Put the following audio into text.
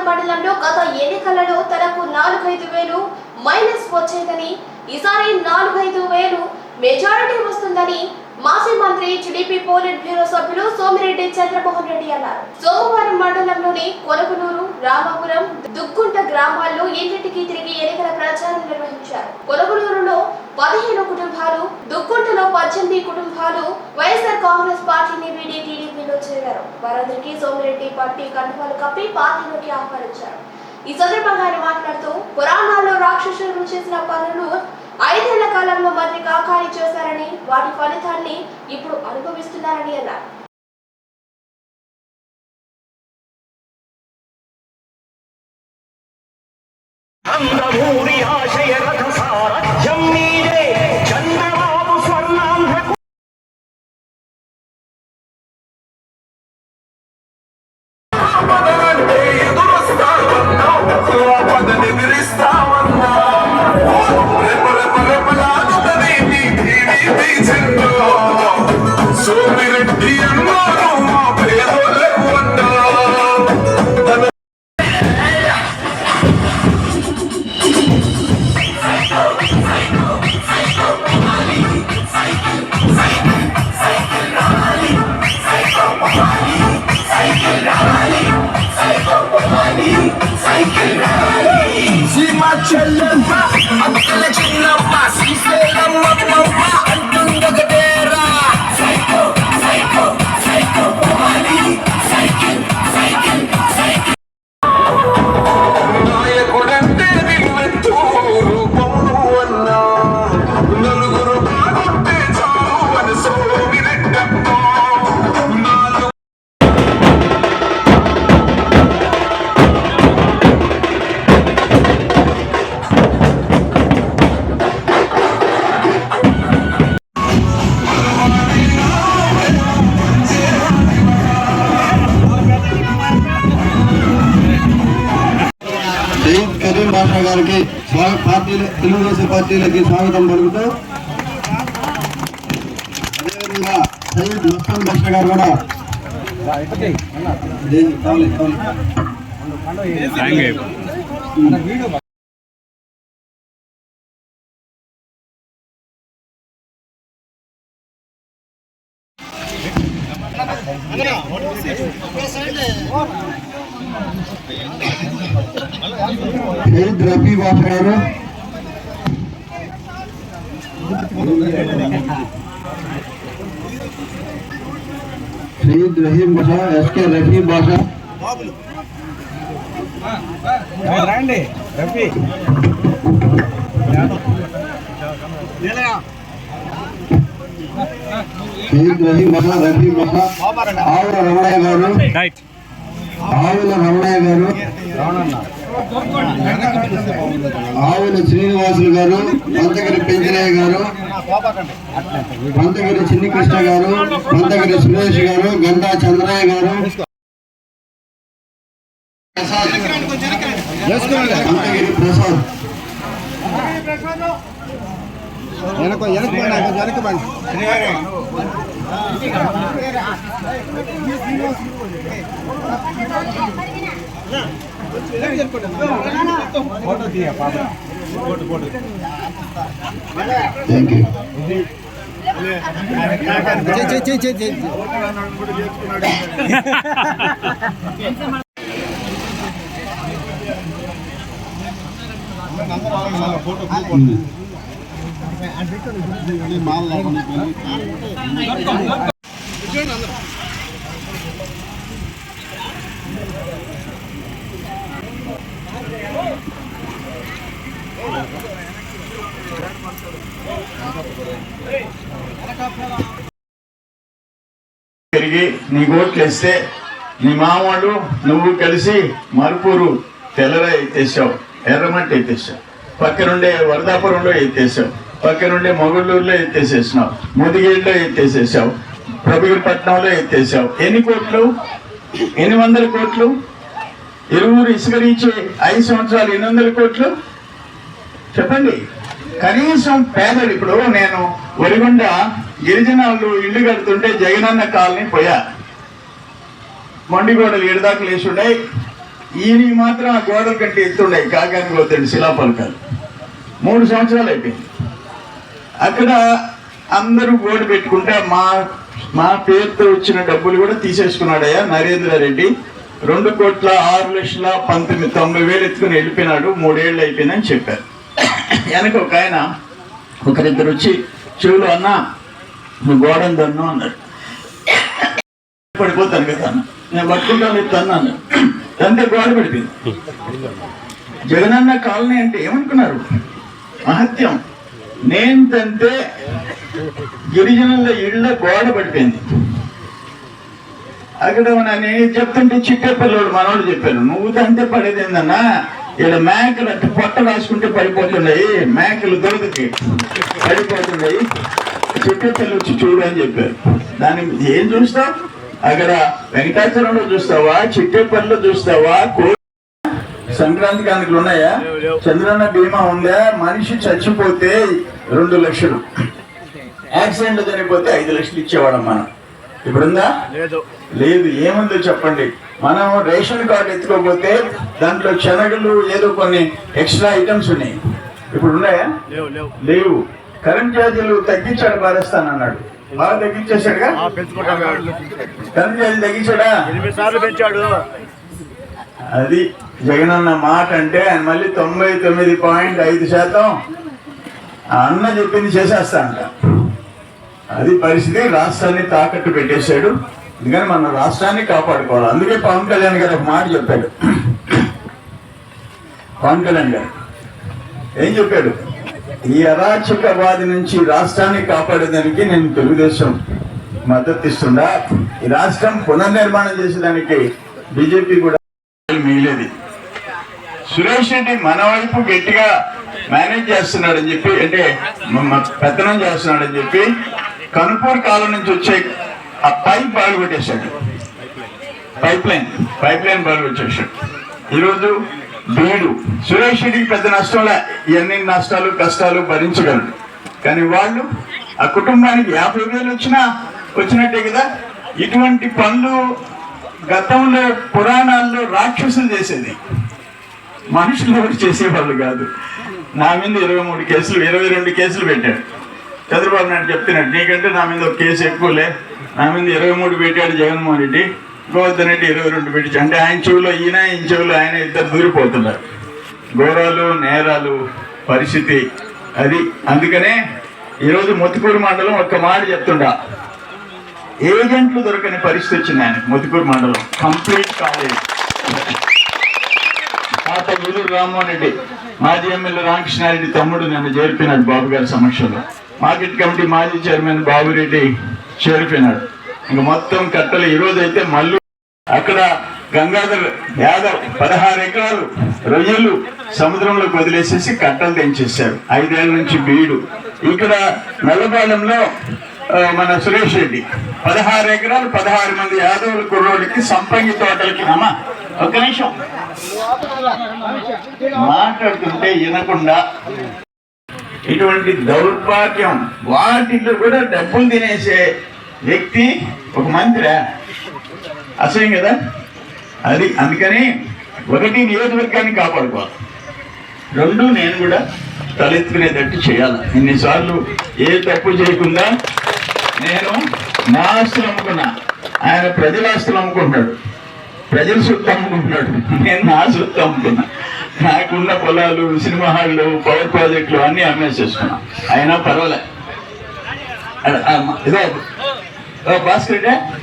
సోమవారం మండలంలో గత ఎన్నికలలో తనకు నాలుగైదు వేలు మైనస్ వచ్చేదని ఈసారి నాలుగైదు వేలు మెజారిటీ వస్తుందని మాజీ మంత్రి టీడీపీ పోలిట్ బ్యూరో సభ్యులు సోమిరెడ్డి చంద్రమోహన్ రెడ్డి అన్నారు. సోమవారం మండలంలోని కొలగునూరు రామపురం దుక్కుంట గ్రామాల్లో ఇంటింటికి తిరిగి ఎన్నికల ప్రచారం నిర్వహించారు. కొలగునూరులో పదిహేను కుటుంబాలు దుక్కుంటలో పద్దెనిమిది కుటుంబాలు వైఎస్ఆర్ కాంగ్రెస్ పార్టీని వీడి టీడీపీలో చేరారు. వారందరికీ సోమిరెడ్డి పార్టీ కండువాలు కప్పి పార్టీలోకి ఆహ్వానించారు. ఈ సందర్భంగా ఆయన మాట్లాడుతూ పురాణాల్లో రాక్షసులు చేసిన పనులు ఐదేళ్ళ కాలంలో మంత్రి కాకాని చేశారని వాటి ఫలితాన్ని ఇప్పుడు అనుభవిస్తున్నారని అన్నారు. నందమూరి సయ్యద్ కరీం గారికి పార్టీల తెలుగుదేశం పార్టీలకి స్వాగతం పలుకుతూ అదేవిధంగా సయ్యద్ మస్తాన్ బాషా గారు కూడా. సయ్యద్ రఫీ బాషా గారు సయ్యద్ రహీం బాషా ఎస్కే రఫీ బాషా సయ్యద్ రహీం బాషా రఫీ బాషా ఆవుల రమణయ్య గారు. ఆవుల రమణయ్య గారు. ఆవుల శ్రీనివాసులు గారు పంతగిరి పెంచలయ్య గారు పంతగిరి చిన్ని కృష్ణ గారు పంతగిరి సురేష్ గారు గంటా చంద్రయ్య గారు. పంతగిరి ప్రసాద్. వెనక వెనక వెనక బండి థ్యాంక్ యూ పెరిగి నీ ఓట్లేస్తే నీ మామూలు నువ్వు కలిసి మరుపూరు తెల్లర ఎత్తేసావు ఎర్రమట్టి ఎత్తేసావు పక్కనుండే వరదాపురంలో ఎత్తేసావు పక్కనుండే మొగళ్ళూరులో ఎత్తేసేసినావు ముదిగేడులో ఎత్తేసేసావు ప్రభుగిరిపట్నంలో ఎత్తేసావు. ఎన్ని కోట్లు? ఎన్ని వందల కోట్లు? ఇరువురు ఇసుకరించి ఐదు సంవత్సరాలు ఎన్ని వందల కోట్లు? చెప్పండి. కనీసం పేదలు ఇప్పుడు నేను ఒరిగొండ గిరిజనాలు ఇల్లు కడుతుంటే జగనన్న కాలనీ పోయా. మొండిగోడలు ఏడుదాకా లేచి ఉన్నాయి ఈయన మాత్రం ఆ గోడల కంటే ఎత్తుండే కాకానికి పోతుంది శిలాఫలకాలు. మూడు సంవత్సరాలు అయిపోయింది. అక్కడ అందరూ గోడు పెట్టుకుంటే మా మా పేరుతో వచ్చిన డబ్బులు కూడా తీసేసుకున్నాడయ్యా నరేంద్ర రెడ్డి. రెండు కోట్ల ఆరు లక్షల పంతొమ్మిది తొంభై వేలు ఎత్తుకుని వెళ్ళిపోయినాడు. మూడేళ్ళు అయిపోయిందని చెప్పారు. వెనక ఒక ఆయన ఒకరిద్దరు వచ్చి చెవులు అన్నా నువ్వు గోడను తన్ను అన్నాడు. పడిపోతాను కదా నేను పట్టుకుంటాను లేదు అన్నాను తంతే గోడ పడిపోయింది. జగనన్న కాలనీ అంటే ఏమనుకున్నారు? మహత్యం. నేను తంతే గిరిజనుల ఇళ్ళ గోడ పడిపోయింది. అక్కడ నేను చెప్తుంటే చిట్టే పిల్లలు మనోడు చెప్పాను నువ్వు తంతే పడేది ఏందన్నా? ఇక్కడ మేకలు అట్టు పొట్ట రాసుకుంటే పడిపోతున్నాయి మేకలు దొరకకి పడిపోతున్నాయి చిట్టే పిల్లలు వచ్చి చూడు అని చెప్పారు. దాని ఏం చూస్తావు? అక్కడ వెంకటాచలంలో చూస్తావా? చిట్టేపల్లిలో చూస్తావా? సంక్రాంతి కానుకలు ఉన్నాయా? చంద్రన్న బీమా ఉందా? మనిషి చచ్చిపోతే రెండు లక్షలు. యాక్సిడెంట్ చనిపోతే ఐదు లక్షలు ఇచ్చేవాళ్ళం మనం. ఇప్పుడుందా? లేదు. ఏముందో చెప్పండి. మనం రేషన్ కార్డు ఎత్తుకోకపోతే దాంట్లో శనగలు ఏదో కొన్ని ఎక్స్ట్రా ఐటమ్స్ ఉన్నాయి. ఇప్పుడు ఉన్నాయా? లేవు. కరెంట్ ఛార్జీలు తగ్గించాడు మారేస్తానన్నాడు బాగా తగ్గించేశాడుగా? కరెంట్ ఛార్జీలు తగ్గించాడా? అది జగనన్న మాట అంటే ఆయన మళ్ళీ తొంభై తొమ్మిది పాయింట్ ఐదు శాతం అన్న చెప్పింది చేసేస్తా అంట. అది పరిస్థితి రాష్ట్రాన్ని తాకట్టు పెట్టేశాడు. అందుకని మన రాష్ట్రాన్ని కాపాడుకోవాలి. అందుకే పవన్ కళ్యాణ్ గారు ఒక మాట చెప్పాడు. పవన్ కళ్యాణ్ గారు ఏం చెప్పాడు? ఈ అరాచకవాది నుంచి రాష్ట్రాన్ని కాపాడేదానికి నేను తెలుగుదేశం మద్దతు ఇస్తుండా ఈ రాష్ట్రం పునర్నిర్మాణం చేసేదానికి బీజేపీ కూడా మిగిలేది సురేష్ రెడ్డి మన వైపు గట్టిగా మేనేజ్ చేస్తున్నాడని చెప్పి అంటే పెత్తనం చేస్తున్నాడని చెప్పి కనుపూర్ కాలం నుంచి వచ్చే ఆ పైప్ బాగు పెట్టేశాడు పైప్ లైన్ పైప్ లైన్ బాగు పెట్టేశాడు ఈరోజు బీడు సురేష్ రెడ్డికి పెద్ద నష్టంలే ఎన్ని నష్టాలు కష్టాలు భరించగలరు కానీ వాళ్ళు ఆ కుటుంబానికి యాభై వేలు వచ్చినా వచ్చినట్టే కదా. ఇటువంటి పనులు గతంలో పురాణాల్లో రాక్షసులు చేసేది. మనుషులు ఎవరు చేసేవాళ్ళు కాదు. నా మీద ఇరవై మూడు కేసులు ఇరవై రెండు కేసులు పెట్టాడు. చంద్రబాబు నాయుడు చెప్తున్నాడు నీకంటే నా మీద ఒక కేసు ఎక్కువలే నా మీద ఇరవై మూడు పెట్టాడు జగన్మోహన్ రెడ్డి. గోవర్ధన్ రెడ్డి ఇరవై రెండు పెట్టి అంటే ఆయన చెవులో ఈయన ఆయన చెవులో ఆయన ఇద్దరు దూరిపోతున్నారు. ఘోరాలు నేరాలు పరిస్థితి అది. అందుకనే ఈరోజు మొత్తుకూరు మండలం ఒక్క మాట చెప్తుండా. ఏజెంట్లు దొరకని పరిస్థితి వచ్చింది ఆయన మొత్తుకూరు మండలం. కంప్లీట్ కాలేజ్ తాత గురు రామ్మోహన్ రెడ్డి మాజీ ఎమ్మెల్యే రామకృష్ణారెడ్డి తమ్ముడు నన్ను చేరిపోయినాడు బాబు గారి సమక్షంలో. మార్కెట్ కమిటీ మాజీ చైర్మన్ బాబురెడ్డి చేరిపోయినాడు. ఇంకా మొత్తం కట్టలు ఈ రోజు అయితే మళ్ళీ అక్కడ గంగాధర్ యాదవ్ పదహారు ఎకరాలు రొయ్యలు సముద్రంలోకి వదిలేసేసి కట్టలు తెంచేశారు. ఐదేళ్ళ నుంచి బీడు. ఇక్కడ నల్లపాలెంలో మన సురేష్ రెడ్డి పదహారు ఎకరాలు పదహారు మంది యాదవుల కుర్రోడికి సంపంగి తోటలకి అమ్మా ఒక్క నిమిషం. మాట్లాడుతుంటే వినకుండా ఇటువంటి దౌర్భాగ్యం వాటిల్లో కూడా డబ్బులు తినేసే వ్యక్తి ఒక మంత్రి. అసహ్యం కదా? అది అందుకని ఒకటి నియోజకవర్గాన్ని కాపాడుకోవాలి. రెండు నేను కూడా తలెత్తుకునేటట్టు చేయాలి. ఇన్నిసార్లు ఏ తప్పు చేయకుండా నేను నా ఆస్తులు అమ్ముకున్నా. ఆయన ప్రజల ఆస్తులు అమ్ముకుంటున్నాడు. ప్రజల సొత్తు అమ్ముకుంటున్నాడు. నేను నా సొత్తు అమ్ముకున్నా. నాకున్న పొలాలు సినిమా హాళ్ళు పవర్ ప్రాజెక్టులు అన్నీ అమ్మేసేసుకున్నా. అయినా పర్వాలే. ఇదే భాస్కర్